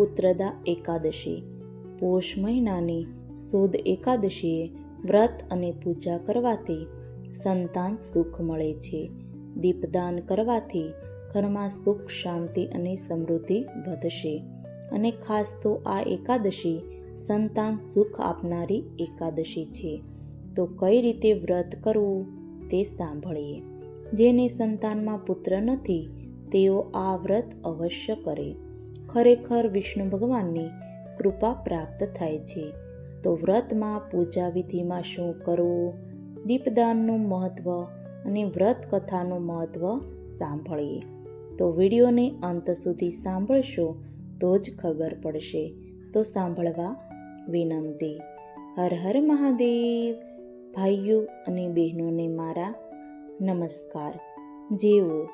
પુત્રદા એકાદશી. પોષ મહિનાની સુદ એકાદશીએ વ્રત અને પૂજા કરવાથી સંતાન સુખ મળે છે. દીપદાન કરવાથી ઘરમાં સુખ, શાંતિ અને સમૃદ્ધિ વધશે. અને ખાસ તો આ એકાદશી સંતાન સુખ આપનારી એકાદશી છે. તો કઈ રીતે વ્રત કરવું તે સાંભળીએ. જેને સંતાનમાં પુત્ર નથી, તેઓ આ વ્રત અવશ્ય કરે. ખરેખર વિષ્ણુ ભગવાનની કૃપા પ્રાપ્ત થાય છે. તો વ્રતમાં પૂજા વિધિમાં શું કરવું? દીપદાનનું મહત્વ અને વ્રત કથાનું મહત્વ સાંભળીએ. તો વિડીયોને અંત સુધી સાંભળશો તો જ ખબર પડશે. તો સાંભળવા વિનંતી. હર હર મહાદેવ. ભાઈઓ અને બહેનોને મારા નમસ્કાર. જેઓ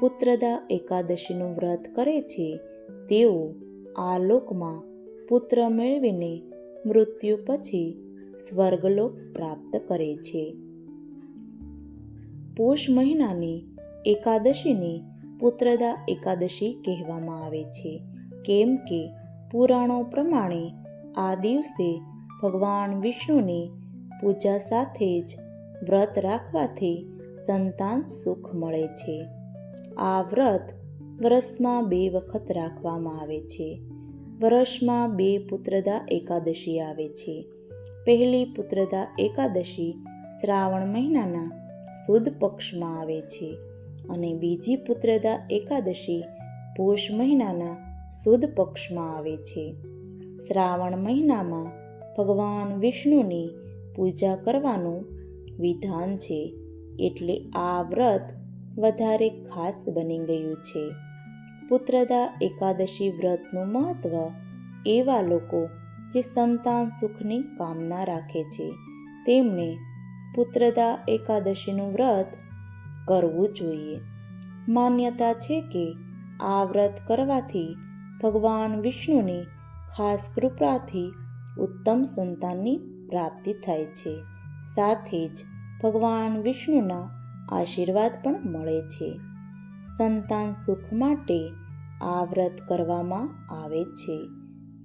પુત્રદા એકાદશીનું વ્રત કરે છે તેઓ આ લોકમાં પુત્ર મેળવીને મૃત્યુ પછી સ્વર્ગલોક પ્રાપ્ત કરે છે. પોષ મહિનાની એકાદશીને પુત્રદા એકાદશી કહેવામાં આવે છે. કેમ કે પુરાણો પ્રમાણે આ દિવસે ભગવાન વિષ્ણુની પૂજા સાથે જ વ્રત રાખવાથી સંતાન સુખ મળે છે. આ વ્રત વર્ષમાં બે વખત રાખવામાં આવે છે. વર્ષમાં બે પુત્રદા એકાદશી આવે છે. પહેલી પુત્રદા એકાદશી શ્રાવણ મહિનાના સુદ પક્ષમાં આવે છે અને બીજી પુત્રદા એકાદશી પોષ મહિનાના સુદ પક્ષમાં આવે છે. શ્રાવણ મહિનામાં ભગવાન વિષ્ણુની પૂજા કરવાનું વિધાન છે. એટલે આ વ્રત વધારે ખાસ બની ગયું છે. પુત્રદા એકાદશી વ્રતનું મહત્વ એવા લોકો જે સંતાન સુખની કામના રાખે છે. તેમણે પુત્રદા એકાદશીનું વ્રત કરવું જોઈએ. માન્યતા છે કે આ વ્રત કરવાથી ભગવાન વિષ્ણુની ખાસ કૃપાથી ઉત્તમ સંતાનની પ્રાપ્તિ થાય છે. સાથે જ ભગવાન વિષ્ણુના આશીર્વાદ પણ મળે છે. સંતાન સુખ માટે આ વ્રત કરવામાં આવે છે.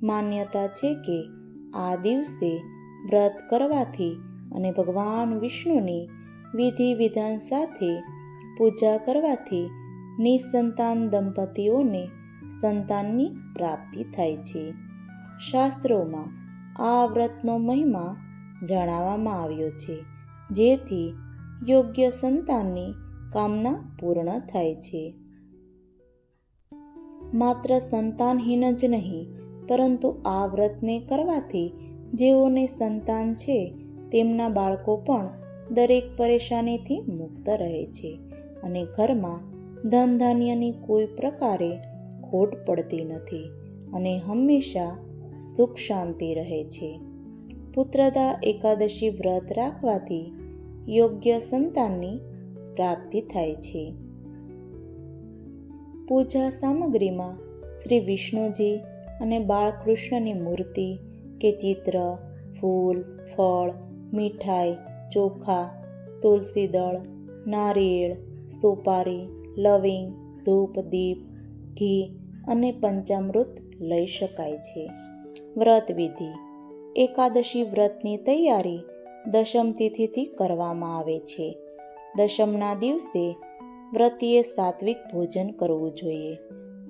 માન્યતા છે કે આ દિવસે વ્રત કરવાથી અને ભગવાન વિષ્ણુની વિધિ વિધાન સાથે પૂજા કરવાથી નિસંતાન દંપતીઓને સંતાનની પ્રાપ્તિ થાય છે. શાસ્ત્રોમાં આ વ્રતનો મહિમા જણાવવામાં આવ્યો છે, જેથી યોગ્ય સંતાનની કામના પૂર્ણ થાય છે. માત્ર સંતાનહીન જ નહીં, પરંતુ આ વ્રતને કરવાથી જેઓને સંતાન છે, તેમના બાળકો પણ દરેક પરેશાનીથી મુક્ત રહે છે અને ઘરમાં ધન ધાન્યની કોઈ પ્રકારે ખોટ પડતી નથી અને હંમેશા સુખ શાંતિ રહે છે. પુત્રદા એકાદશી વ્રત રાખવાથી યોગ્ય સંતાનની પ્રાપ્તિ થાય છે. પૂજા સામગ્રીમાં શ્રી વિષ્ણુજી અને બાળકૃષ્ણની મૂર્તિ કે ચિત્ર, ફૂલ, ફળ, મીઠાઈ, ચોખા, તુલસી દળ, નારિયેળ, સોપારી, લવિંગ, ધૂપ, દીપ, ઘી અને પંચામૃત લઈ શકાય છે. વ્રત વિધિ. એકાદશી વ્રતની તૈયારી દશમ તિથિથી કરવામાં આવે છે. દશમના દિવસે વ્રતીએ સાત્વિક ભોજન કરવું જોઈએ.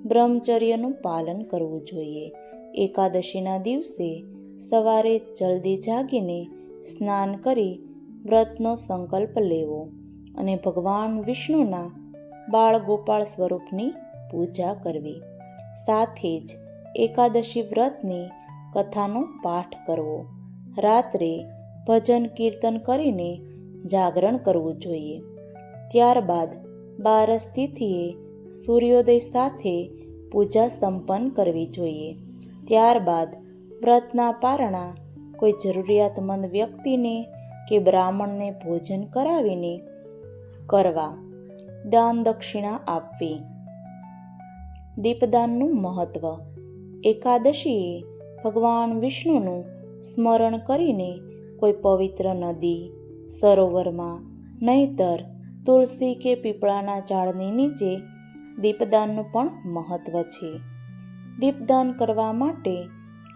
બ્રહ્મચર્યનું પાલન કરવું જોઈએ. એકાદશીના દિવસે સવારે જલ્દી જાગીને સ્નાન કરી વ્રતનો સંકલ્પ લેવો અને ભગવાન વિષ્ણુના બાળ ગોપાળ સ્વરૂપની પૂજા કરવી. સાથે જ એકાદશી વ્રતની કથાનો પાઠ કરવો. રાત્રે ભજન કીર્તન કરીને જાગરણ કરવું જોઈએ. ત્યારબાદ બારસ તિથિએ સૂર્યોદય સાથે પૂજા સંપન્ન કરવી જોઈએ. ત્યારબાદ વ્રતના પારણા કોઈ જરૂરિયાતમંદ વ્યક્તિને કે બ્રાહ્મણને ભોજન કરાવીને કરવા. દાન દક્ષિણા આપવી. દીપદાનનું મહત્વ. એકાદશીએ ભગવાન વિષ્ણુનું સ્મરણ કરીને કોઈ પવિત્ર નદી, સરોવરમાં નહીતર તુલસી કે પીપળાના ઝાડની નીચે દીપદાનનું પણ મહત્વ છે. દીપદાન કરવા માટે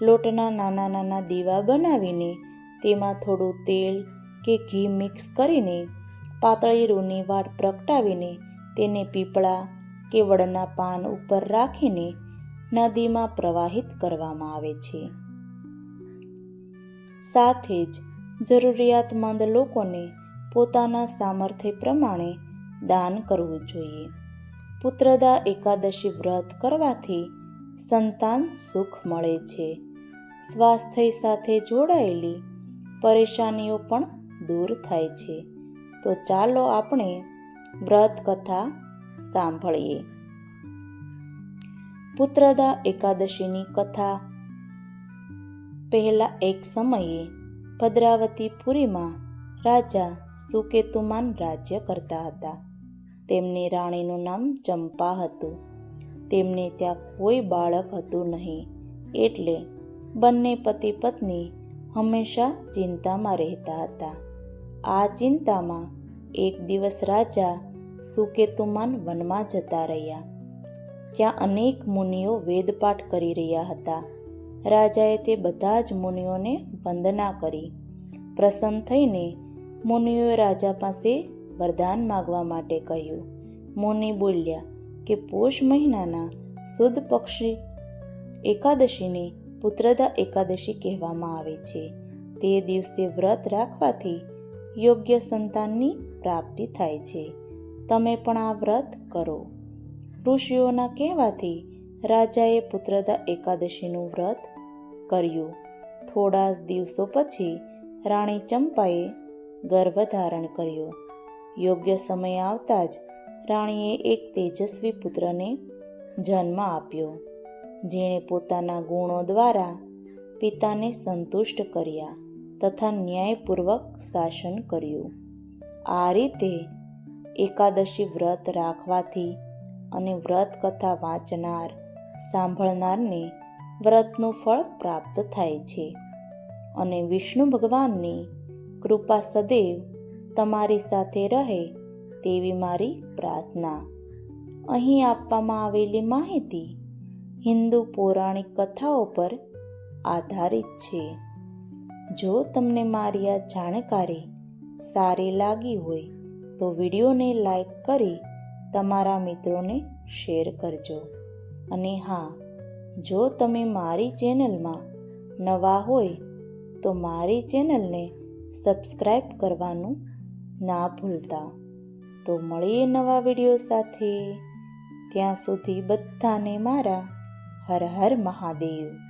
લોટના નાના નાના દીવા બનાવીને તેમાં થોડું તેલ કે ઘી મિક્સ કરીને પાતળી રૂની વાટ પ્રગટાવીને તેને પીપળા કે વડના પાન ઉપર રાખીને નદીમાં પ્રવાહિત કરવામાં આવે છે. સાથે જ જરૂરિયાતમંદ લોકોને પોતાના સામર્થ્ય પ્રમાણે દાન કરવું જોઈએ. પુત્રદા એકાદશી વ્રત કરવાથી સંતાન સુખ મળે છે. સ્વાસ્થ્ય સાથે જોડાયેલી પરેશાનીઓ પણ દૂર થાય છે. તો ચાલો આપણે વ્રત કથા સાંભળીએ. પુત્રદા એકાદશીની કથા પહેલા એક સમયે ભદ્રાવતીપુરીમાં રાજા સુકેતુમાન રાજ્ય કરતા હતા. તેમની રાણીનું નામ ચંપા હતું. તેમને ત્યાં કોઈ બાળક હતું નહીં. એટલે બંને પતિ પત્ની હંમેશા ચિંતામાં રહેતા હતા. આ ચિંતામાં એક દિવસ રાજા સુકેતુમાન વનમાં જતા રહ્યા. ત્યાં અનેક મુનિઓ વેદપાઠ કરી રહ્યા હતા. રાજાએ તે બધા જ મુનિઓને વંદના કરી. પ્રસન્ન થઈને મુનિઓએ રાજા પાસે વરદાન માગવા માટે કહ્યું. મુનિ બોલ્યા કે પોષ મહિનાના સુદ પક્ષી એકાદશીને પુત્રદા એકાદશી કહેવામાં આવે છે. તે દિવસે વ્રત રાખવાથી યોગ્ય સંતાનની પ્રાપ્તિ થાય છે. તમે પણ આ વ્રત કરો. ઋષિઓના કહેવાથી રાજાએ પુત્રદા એકાદશીનું વ્રત કર્યું. થોડા દિવસો પછી રાણી ચંપાએ ગર્ભ ધારણ કર્યો. યોગ્ય સમય આવતા જ રાણીએ એક તેજસ્વી પુત્રને જન્મ આપ્યો, જેણે પોતાના ગુણો દ્વારા પિતાને સંતુષ્ટ કર્યા તથા ન્યાયપૂર્વક શાસન કર્યું. આ રીતે એકાદશી વ્રત રાખવાથી અને વ્રત કથા વાંચનાર, સાંભળનારને વ્રતનું ફળ પ્રાપ્ત થાય છે અને વિષ્ણુ ભગવાનની કૃપા સદૈવ તમારી સાથે રહે તેવી મારી પ્રાર્થના. અહીં આપવામાં આવેલી માહિતી હિન્દુ પૌરાણિક કથાઓ પર આધારિત છે. જો તમને મારી આ જાણકારી સારી લાગી હોય તો વિડીયોને લાઈક કરી તમારા મિત્રોને શેર કરજો. અને હા, જો તમે મારી ચેનલમાં નવા હોય તો મારી ચેનલને સબસ્ક્રાઈબ કરવાનું ના ભૂલતા. તો મળીએ નવા વીડિયો સાથે. ત્યાં સુધી બધાને મારા હર હર મહાદેવ.